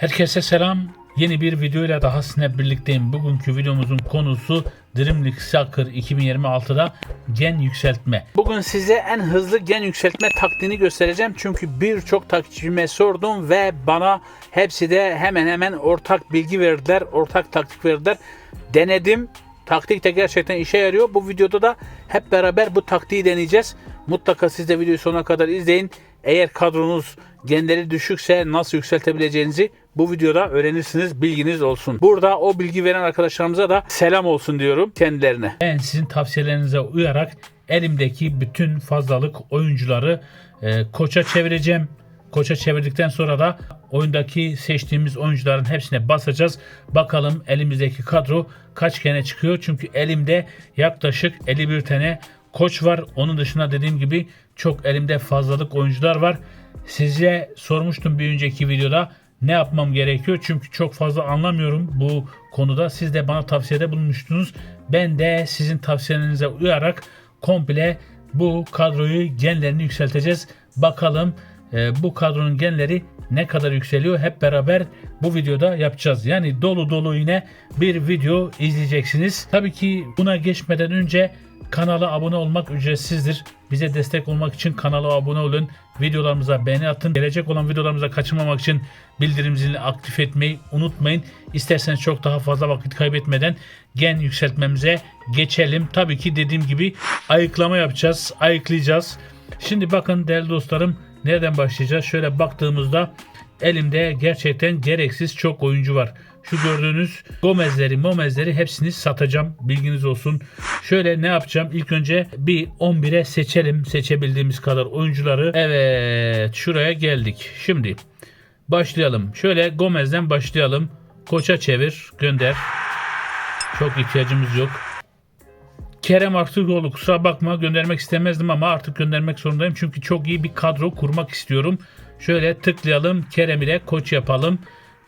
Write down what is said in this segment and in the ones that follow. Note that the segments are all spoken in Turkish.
Herkese selam. Yeni bir videoyla daha sizinle birlikteyim. Bugünkü videomuzun konusu Dream League Soccer 2026'da gen yükseltme. Bugün size en hızlı gen yükseltme taktiğini göstereceğim. Çünkü birçok takipçime sordum ve bana hepsi de hemen hemen ortak bilgi verdiler. Ortak taktik verdiler. Denedim. Taktik de gerçekten işe yarıyor. Bu videoda da hep beraber bu taktiği deneyeceğiz. Mutlaka siz de videoyu sonuna kadar izleyin. Eğer kadronuz genleri düşükse nasıl yükseltebileceğinizi bu videoda öğrenirsiniz. Bilginiz olsun. Burada o bilgi veren arkadaşlarımıza da selam olsun diyorum kendilerine. Ben sizin tavsiyelerinize uyarak elimdeki bütün fazlalık oyuncuları e, koça çevireceğim. Koça çevirdikten sonra da oyundaki seçtiğimiz oyuncuların hepsine basacağız. Bakalım elimizdeki kadro kaç kere çıkıyor. Çünkü elimde yaklaşık 51 tane koç var. Onun dışında dediğim gibi çok elimde fazlalık oyuncular var. Size sormuştum bir önceki videoda ne yapmam gerekiyor. Çünkü çok fazla anlamıyorum bu konuda. Siz de bana tavsiyede bulunmuştunuz. Ben de sizin tavsiyelerinize uyarak komple bu kadroyu genlerini yükselteceğiz. Bakalım e, bu kadronun genleri ne kadar yükseliyor hep beraber bu videoda yapacağız. Yani dolu dolu yine bir video izleyeceksiniz. Tabii ki buna geçmeden önce kanala abone olmak ücretsizdir. Bize destek olmak için kanala abone olun. Videolarımıza beğeni atın. Gelecek olan videolarımıza kaçırmamak için bildirim zilini aktif etmeyi unutmayın. İsterseniz çok daha fazla vakit kaybetmeden gen yükseltmemize geçelim. Tabii ki dediğim gibi ayıklama yapacağız. Ayıklayacağız. Şimdi bakın değerli dostlarım nereden başlayacağız? Şöyle baktığımızda elimde gerçekten gereksiz çok oyuncu var. Şu gördüğünüz Gomez'leri, Momez'leri hepsini satacağım. Bilginiz olsun. Şöyle ne yapacağım? İlk önce bir 11'e seçelim. Seçebildiğimiz kadar oyuncuları. Evet. Şuraya geldik. Şimdi başlayalım. Şöyle Gomez'den başlayalım. Koça çevir. Gönder. Çok ihtiyacımız yok. Kerem Aktürkoğlu kusura bakma göndermek istemezdim ama artık göndermek zorundayım. Çünkü çok iyi bir kadro kurmak istiyorum. Şöyle tıklayalım. Kerem ile koç yapalım.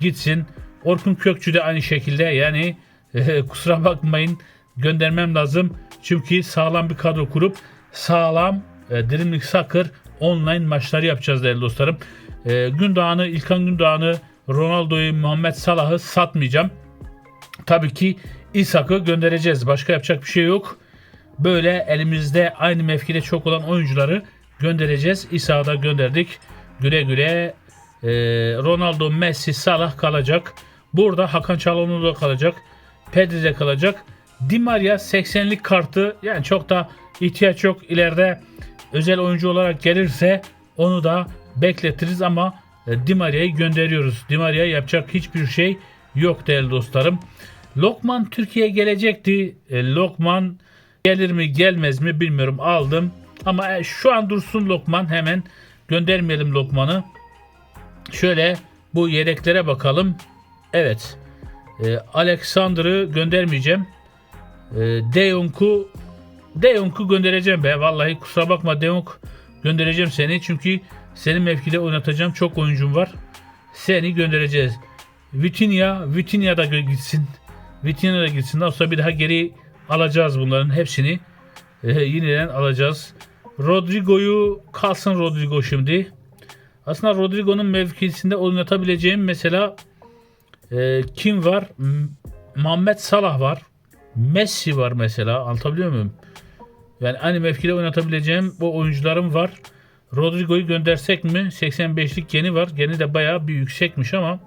Gitsin. Orkun Kökçü de aynı şekilde yani e, kusura bakmayın göndermem lazım. Çünkü sağlam bir kadro kurup sağlam e, Dream League Soccer online maçları yapacağız değerli dostlarım. E, Gündoğan'ı, İlkan Gündoğan'ı, Ronaldo'yu, Muhammed Salah'ı satmayacağım. Tabii ki İshak'ı göndereceğiz. Başka yapacak bir şey yok. Böyle elimizde aynı mevkide çok olan oyuncuları göndereceğiz. İshak'ı da gönderdik. Güle güle e, Ronaldo, Messi, Salah kalacak. Burada Hakan Çalhanoğlu da kalacak. Pedri de kalacak. Di Maria 80'lik kartı yani çok da ihtiyaç yok. İleride özel oyuncu olarak gelirse onu da bekletiriz ama e, Di Maria'yı gönderiyoruz. Di Maria yapacak hiçbir şey yok değerli dostlarım. Lokman Türkiye'ye gelecekti. E, Lokman gelir mi gelmez mi bilmiyorum aldım. Ama e, şu an dursun Lokman hemen göndermeyelim Lokman'ı. Şöyle bu yedeklere bakalım. Evet. E, Alexander'ı göndermeyeceğim. E, De Jong'u De Jong'u göndereceğim be. Vallahi kusura bakma De Jong göndereceğim seni. Çünkü senin mevkide oynatacağım çok oyuncum var. Seni göndereceğiz. Vitinha, Vitinha da gitsin. Vitinha da gitsin. Daha bir daha geri alacağız bunların hepsini. E, yeniden alacağız. Rodrigo'yu kalsın Rodrigo şimdi. Aslında Rodrigo'nun mevkisinde oynatabileceğim mesela e, kim var? M- Muhammed Salah var. Messi var mesela. Anlatabiliyor muyum? Yani aynı mevkide oynatabileceğim bu oyuncularım var. Rodrigo'yu göndersek mi? 85'lik geni var. Geni de bayağı bir yüksekmiş ama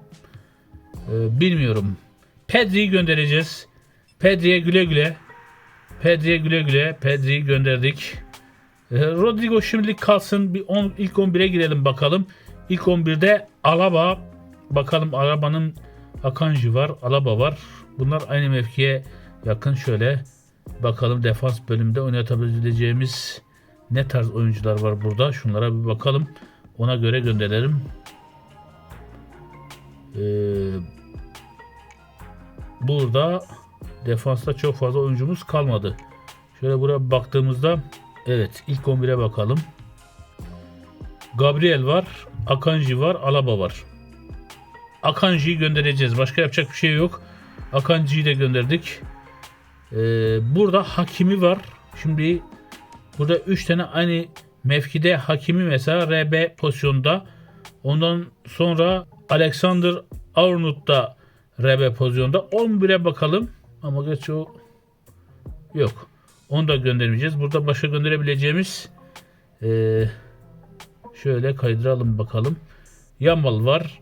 e, bilmiyorum. Pedri'yi göndereceğiz. Pedri'ye güle güle. Pedri'ye güle güle. Pedri'yi gönderdik. E, Rodrigo şimdilik kalsın. Bir on, ilk 11'e girelim bakalım. İlk 11'de Alaba. Bakalım Alaba'nın Akanji var. Alaba var. Bunlar aynı mevkiye yakın şöyle. Bakalım defans bölümünde oynatabileceğimiz ne tarz oyuncular var burada. Şunlara bir bakalım. Ona göre gönderelim. Ee, burada defansta çok fazla oyuncumuz kalmadı. Şöyle buraya baktığımızda evet ilk 11'e bakalım. Gabriel var, Akanji var, Alaba var. Akanji'yi göndereceğiz. Başka yapacak bir şey yok. Akanji'yi de gönderdik. Ee, burada Hakimi var. Şimdi burada 3 tane aynı mevkide Hakimi mesela RB pozisyonda. Ondan sonra Alexander Arnold da RB pozisyonda. 11'e bakalım. Ama geç o yok. Onu da göndermeyeceğiz. Burada başka gönderebileceğimiz eee, şöyle kaydıralım bakalım. Yamal var.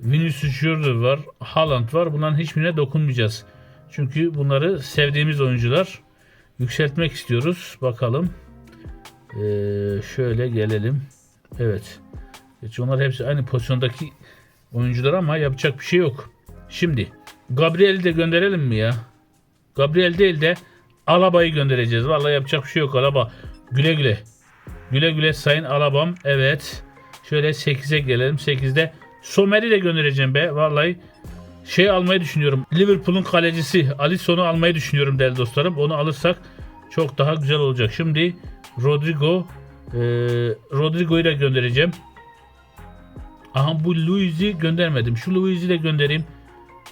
Vinicius Junior var. Haaland var. Bunların hiçbirine dokunmayacağız. Çünkü bunları sevdiğimiz oyuncular. Yükseltmek istiyoruz. Bakalım. Ee, şöyle gelelim. Evet. Gerçi onlar hepsi aynı pozisyondaki oyuncular ama yapacak bir şey yok. Şimdi Gabriel'i de gönderelim mi ya? Gabriel değil de Alaba'yı göndereceğiz. Vallahi yapacak bir şey yok Alaba. Güle güle. Güle güle sayın Alabam. Evet. Şöyle 8'e gelelim. 8'de Somer'i de göndereceğim be. Vallahi şey almayı düşünüyorum. Liverpool'un kalecisi Alisson'u almayı düşünüyorum değerli dostlarım. Onu alırsak çok daha güzel olacak. Şimdi Rodrigo e, Rodrigo'yu da göndereceğim. Aha bu Luiz'i göndermedim. Şu Luiz'i de göndereyim.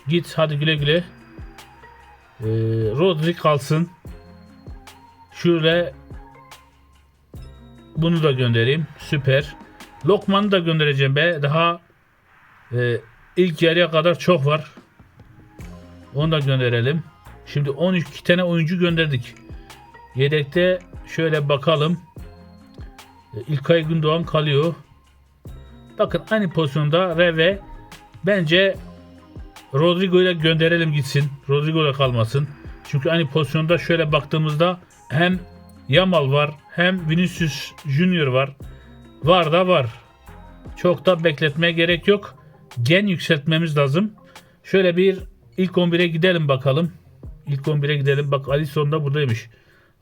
Git hadi güle güle. E, Rodri kalsın. Şöyle bunu da göndereyim. Süper. Lokman'ı da göndereceğim be. Daha e, ilk yarıya kadar çok var. Onu da gönderelim. Şimdi 12 tane oyuncu gönderdik. Yedekte şöyle bakalım. E, İlkay Gündoğan kalıyor. Bakın aynı pozisyonda Reve bence Rodrigo ile gönderelim gitsin. Rodrigo ile kalmasın. Çünkü aynı pozisyonda şöyle baktığımızda hem Yamal var hem Vinicius Junior var. Var da var. Çok da bekletmeye gerek yok. Gen yükseltmemiz lazım. Şöyle bir ilk 11'e gidelim bakalım. İlk 11'e gidelim. Bak Alisson da buradaymış.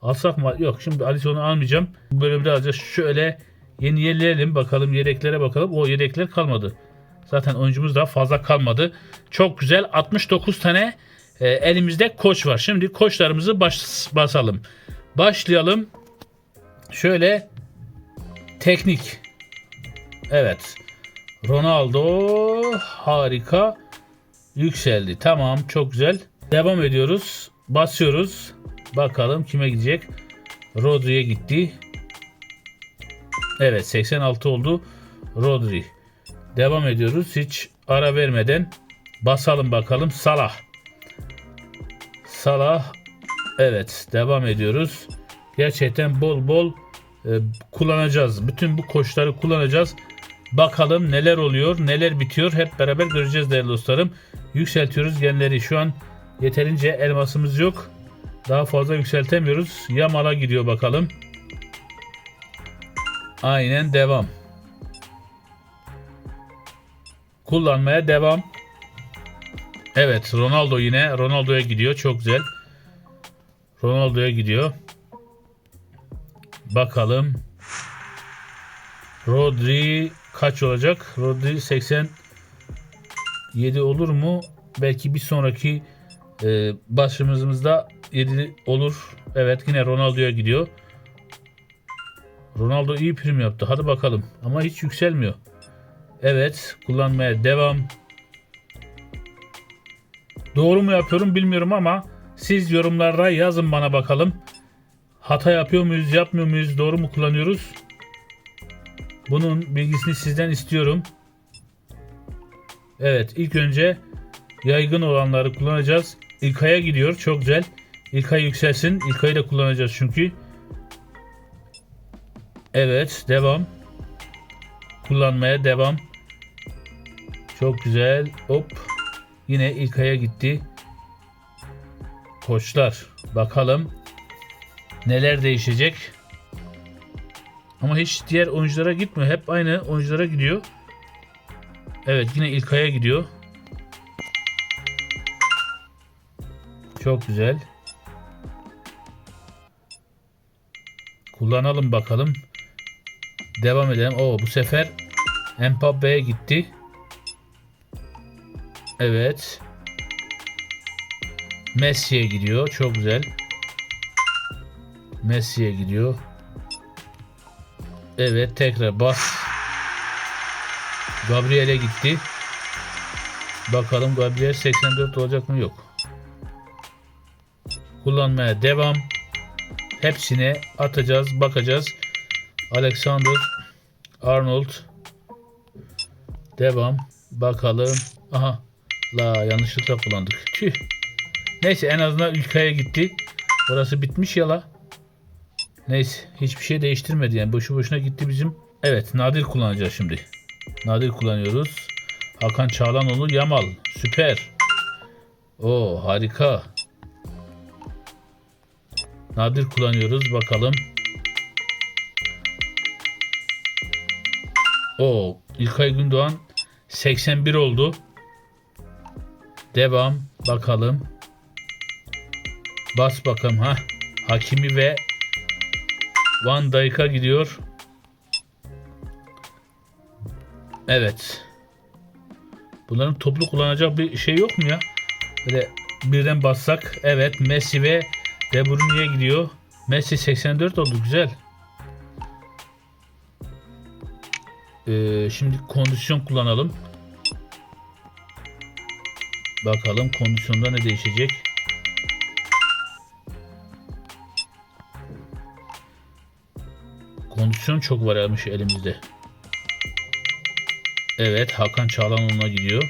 Alsak mı? Yok şimdi Alisson'u almayacağım. Bu bölümde alacağız. Şöyle yenileyelim bakalım. Yedeklere bakalım. O yedekler kalmadı. Zaten oyuncumuz daha fazla kalmadı. Çok güzel. 69 tane e, elimizde koç var. Şimdi koçlarımızı baş, basalım. Başlayalım. Şöyle teknik. Evet. Ronaldo harika yükseldi. Tamam çok güzel. Devam ediyoruz. Basıyoruz. Bakalım kime gidecek. Rodri'ye gitti. Evet 86 oldu. Rodri. Devam ediyoruz. Hiç ara vermeden basalım bakalım. Salah. Salah. Evet devam ediyoruz. Gerçekten bol bol e, kullanacağız. Bütün bu koçları kullanacağız. Bakalım neler oluyor, neler bitiyor hep beraber göreceğiz değerli dostlarım. Yükseltiyoruz genleri. Şu an yeterince elmasımız yok. Daha fazla yükseltemiyoruz. Yamal'a gidiyor bakalım. Aynen devam. Kullanmaya devam. Evet Ronaldo yine Ronaldo'ya gidiyor. Çok güzel. Ronaldo'ya gidiyor. Bakalım. Rodri kaç olacak? Rodri 87 olur mu? Belki bir sonraki e, başımızda 7 olur. Evet yine Ronaldo'ya gidiyor. Ronaldo iyi prim yaptı. Hadi bakalım. Ama hiç yükselmiyor. Evet. Kullanmaya devam. Doğru mu yapıyorum bilmiyorum ama siz yorumlarda yazın bana bakalım. Hata yapıyor muyuz, yapmıyor muyuz, doğru mu kullanıyoruz? Bunun bilgisini sizden istiyorum. Evet, ilk önce yaygın olanları kullanacağız. İlkay'a gidiyor, çok güzel. İlkay yükselsin, İlkay'ı da kullanacağız çünkü. Evet, devam. Kullanmaya devam. Çok güzel. Hop. Yine İlkay'a gitti. Koçlar. Bakalım neler değişecek. Ama hiç diğer oyunculara gitmiyor. Hep aynı oyunculara gidiyor. Evet yine İlkay'a gidiyor. Çok güzel. Kullanalım bakalım. Devam edelim. Oo bu sefer Mbappe'ye gitti. Evet. Messi'ye gidiyor. Çok güzel. Messi'ye gidiyor. Evet tekrar bas. Gabriel'e gitti. Bakalım Gabriel 84 olacak mı? Yok. Kullanmaya devam. Hepsine atacağız, bakacağız. Alexander Arnold devam. Bakalım. Aha. La yanlışlıkla kullandık. Tüh. Neyse en azından ülkeye gitti. Orası bitmiş ya la. Neyse hiçbir şey değiştirmedi yani boşu boşuna gitti bizim. Evet nadir kullanacağız şimdi. Nadir kullanıyoruz. Hakan Çağlanoğlu Yamal. Süper. O harika. Nadir kullanıyoruz bakalım. O İlkay Gündoğan 81 oldu. Devam bakalım. Bas bakalım ha. Hakimi ve Van Dijk'a gidiyor. Evet. Bunların toplu kullanacak bir şey yok mu ya? Böyle birden bassak. Evet Messi ve De Bruyne'ye gidiyor. Messi 84 oldu güzel. Ee, şimdi kondisyon kullanalım. Bakalım kondisyonda ne değişecek. Kondisyon çok varmış elimizde. Evet Hakan Çağlanoğlu'na gidiyor.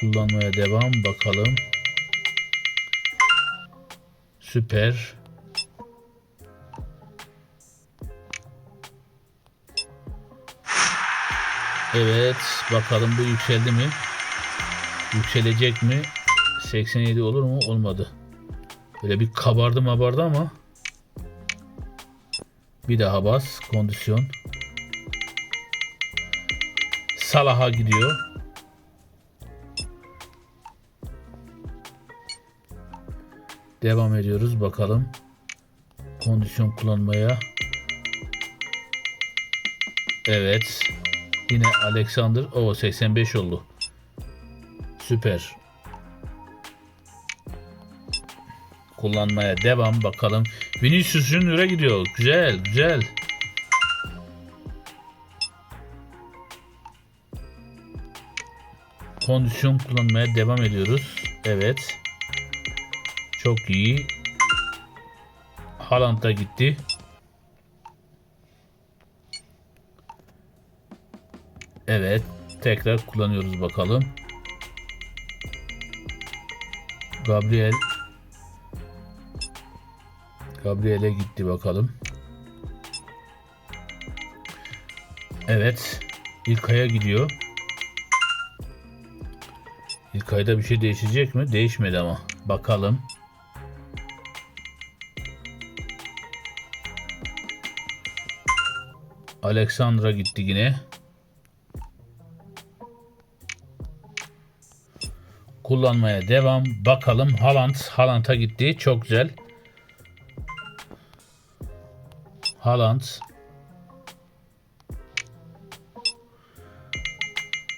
Kullanmaya devam bakalım. Süper. Evet bakalım bu yükseldi mi? Yükselecek mi? 87 olur mu? Olmadı. Böyle bir kabardı mabardı ama bir daha bas kondisyon Salah'a gidiyor devam ediyoruz bakalım kondisyon kullanmaya evet yine Alexander o 85 oldu süper kullanmaya devam bakalım. Vinicius Junior'a gidiyor. Güzel, güzel. Kondisyon kullanmaya devam ediyoruz. Evet. Çok iyi. Haaland da gitti. Evet. Tekrar kullanıyoruz bakalım. Gabriel Gabriel'e gitti bakalım. Evet. İlkay'a gidiyor. İlkay'da bir şey değişecek mi? Değişmedi ama. Bakalım. Alexandra gitti yine. Kullanmaya devam. Bakalım Haaland. Haaland'a gitti. Çok güzel. Haaland.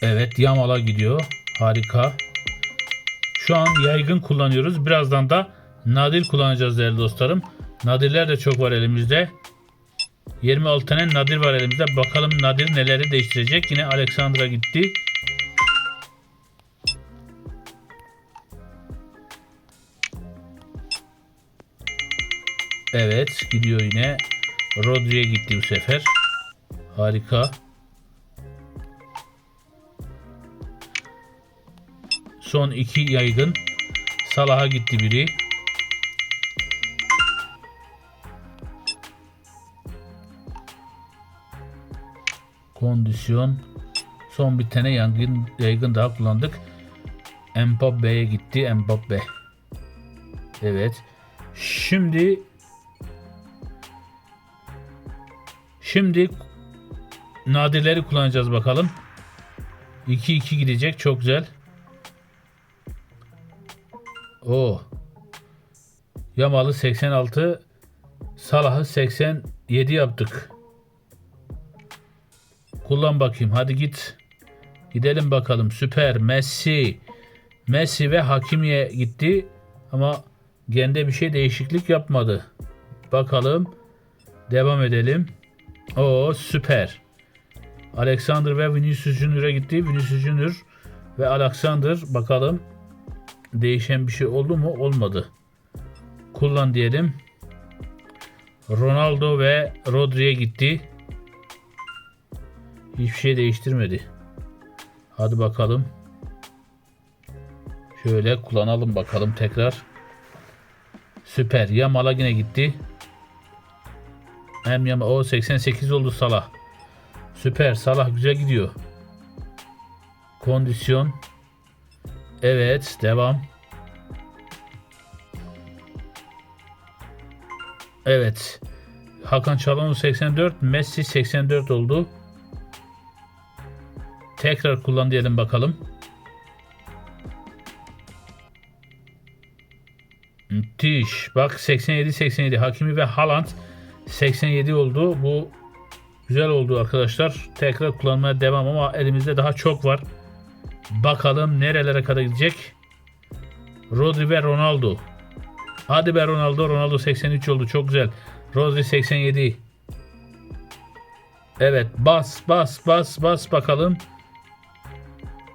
Evet Yamal'a gidiyor. Harika. Şu an yaygın kullanıyoruz. Birazdan da nadir kullanacağız değerli dostlarım. Nadirler de çok var elimizde. 26 tane nadir var elimizde. Bakalım nadir neleri değiştirecek. Yine Alexandra gitti. Evet gidiyor yine. Rodri'ye gitti bu sefer. Harika. Son iki yaygın. Salah'a gitti biri. Kondisyon. Son bir tane yaygın, yaygın daha kullandık. Mbappe'ye gitti. Mbappe. Evet. Şimdi Şimdi nadirleri kullanacağız bakalım. 2-2 gidecek. Çok güzel. O. Yamalı 86. Salah'ı 87 yaptık. Kullan bakayım. Hadi git. Gidelim bakalım. Süper. Messi. Messi ve Hakimi'ye gitti. Ama gende bir şey değişiklik yapmadı. Bakalım. Devam edelim. O süper. Alexander ve Vinicius Junior'a gitti. Vinicius Junior ve Alexander bakalım değişen bir şey oldu mu? Olmadı. Kullan diyelim. Ronaldo ve Rodri'ye gitti. Hiçbir şey değiştirmedi. Hadi bakalım. Şöyle kullanalım bakalım tekrar. Süper. Yamal'a yine gitti. Hem Yamal. O 88 oldu Salah. Süper. Salah güzel gidiyor. Kondisyon. Evet. Devam. Evet. Hakan Çalhanoğlu 84. Messi 84 oldu. Tekrar kullan diyelim bakalım. Müthiş. Bak 87 87 Hakimi ve Haaland 87 oldu. Bu güzel oldu arkadaşlar. Tekrar kullanmaya devam ama elimizde daha çok var. Bakalım nerelere kadar gidecek. Rodri ve Ronaldo. Hadi be Ronaldo. Ronaldo 83 oldu. Çok güzel. Rodri 87. Evet. Bas bas bas bas bakalım.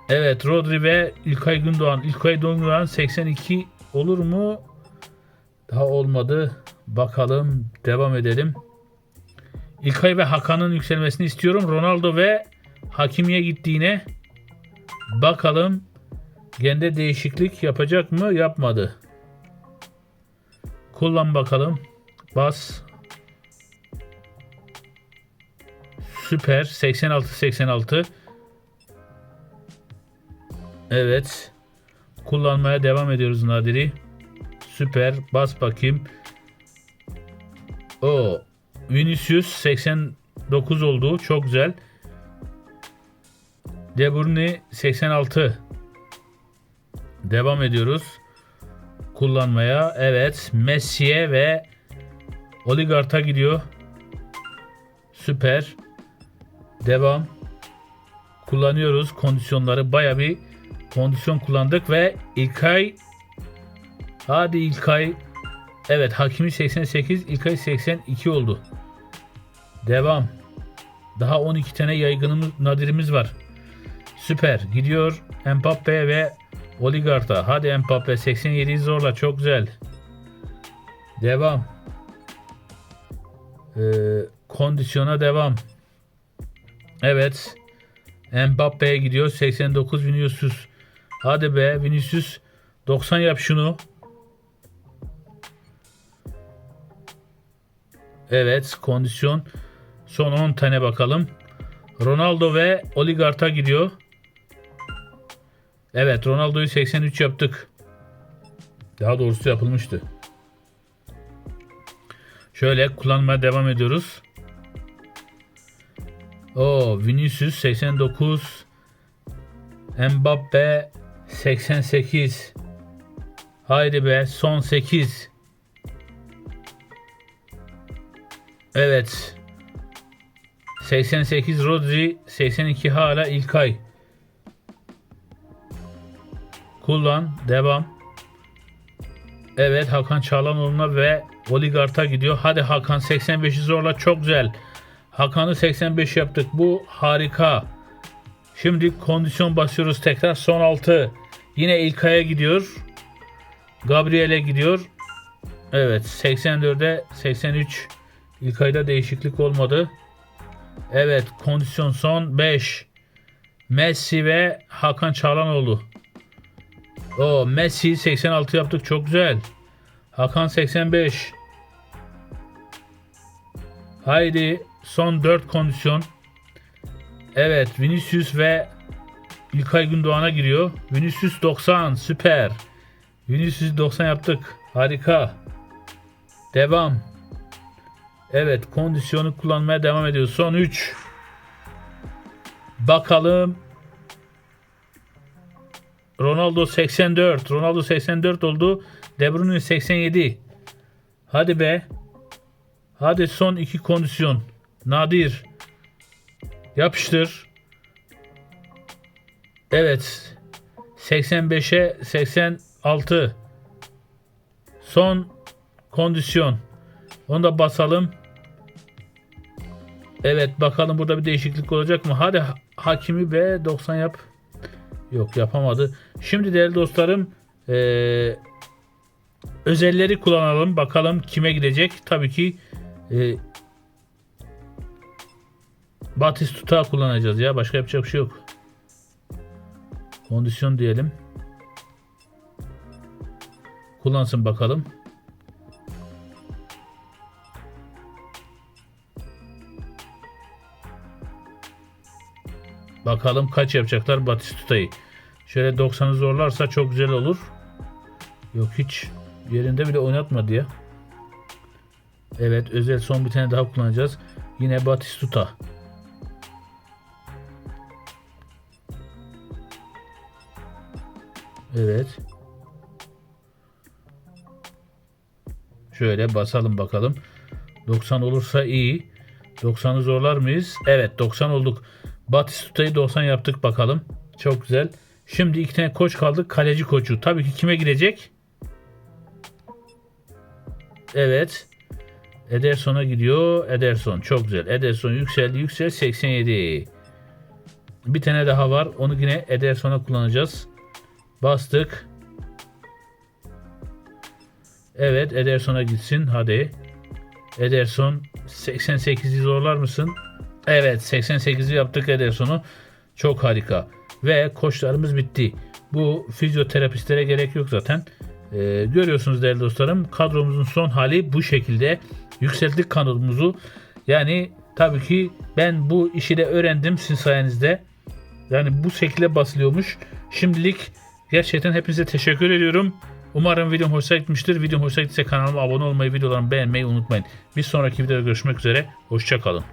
Evet Rodri ve İlkay Gündoğan. İlkay Gündoğan 82 olur mu? Daha olmadı. Bakalım devam edelim. İlkay ve Hakan'ın yükselmesini istiyorum. Ronaldo ve Hakimi'ye gittiğine bakalım. Gende değişiklik yapacak mı? Yapmadı. Kullan bakalım. Bas. Süper. 86 86. Evet. Kullanmaya devam ediyoruz Nadir'i. Süper. Bas bakayım. O Vinicius 89 oldu. Çok güzel. De Bruyne 86. Devam ediyoruz. Kullanmaya. Evet. Messi'ye ve Oligart'a gidiyor. Süper. Devam. Kullanıyoruz kondisyonları. Baya bir kondisyon kullandık ve İlkay Hadi İlkay. Evet Hakimi 88, İlkay 82 oldu. Devam. Daha 12 tane yaygınımız, nadirimiz var. Süper. Gidiyor Mbappe ve Oligarta. Hadi Mbappe 87'yi zorla. Çok güzel. Devam. Ee, kondisyona devam. Evet. Mbappe'ye gidiyor. 89 Vinicius. Hadi be Vinicius 90 yap şunu. Evet kondisyon. Son 10 tane bakalım. Ronaldo ve Oligart'a gidiyor. Evet Ronaldo'yu 83 yaptık. Daha doğrusu yapılmıştı. Şöyle kullanmaya devam ediyoruz. O Vinicius 89 Mbappe 88 Haydi be son 8 Evet 88 Rodri 82 hala İlkay Kullan devam Evet Hakan Çağlanoğlu'na ve Oligart'a gidiyor. Hadi Hakan 85'i zorla çok güzel. Hakan'ı 85 yaptık. Bu harika. Şimdi kondisyon basıyoruz tekrar. Son 6. Yine İlkay'a gidiyor. Gabriel'e gidiyor. Evet 84'e 83. İlkay'da değişiklik olmadı. Evet kondisyon son 5. Messi ve Hakan Çağlanoğlu. O Messi 86 yaptık çok güzel. Hakan 85. Haydi son 4 kondisyon. Evet Vinicius ve İlkay Gündoğan'a giriyor. Vinicius 90 süper. Vinicius 90 yaptık. Harika. Devam. Evet kondisyonu kullanmaya devam ediyoruz. Son 3. Bakalım. Ronaldo 84. Ronaldo 84 oldu. De Bruyne 87. Hadi be. Hadi son iki kondisyon. Nadir. Yapıştır. Evet. 85'e 86. Son kondisyon. Onu da basalım. Evet bakalım burada bir değişiklik olacak mı? Hadi hakimi ve 90 yap. Yok yapamadı. Şimdi değerli dostlarım eee özelleri kullanalım. Bakalım kime gidecek. Tabii ki e, Batistuta kullanacağız ya. Başka yapacak bir şey yok. Kondisyon diyelim. Kullansın bakalım. Bakalım kaç yapacaklar Batistuta'yı. Şöyle 90'ı zorlarsa çok güzel olur. Yok hiç yerinde bile oynatmadı ya. Evet özel son bir tane daha kullanacağız. Yine Batistuta. Evet. Şöyle basalım bakalım. 90 olursa iyi. 90'ı zorlar mıyız? Evet 90 olduk. Batistuta'yı 90 yaptık bakalım. Çok güzel. Şimdi iki tane koç kaldı. Kaleci koçu. Tabii ki kime gidecek? Evet. Ederson'a gidiyor. Ederson çok güzel. Ederson yükseldi yüksel 87. Bir tane daha var. Onu yine Ederson'a kullanacağız. Bastık. Evet Ederson'a gitsin. Hadi. Ederson 88'i zorlar mısın? Evet 88'i yaptık Ederson'u. Çok harika. Ve koçlarımız bitti. Bu fizyoterapistlere gerek yok zaten. Ee, görüyorsunuz değerli dostlarım. Kadromuzun son hali bu şekilde. Yükselttik kanalımızı. Yani tabii ki ben bu işi de öğrendim sizin sayenizde. Yani bu şekilde basılıyormuş. Şimdilik gerçekten hepinize teşekkür ediyorum. Umarım videom hoşuna gitmiştir. Videom hoşuna gittiyse kanalıma abone olmayı, videolarımı beğenmeyi unutmayın. Bir sonraki videoda görüşmek üzere. Hoşçakalın.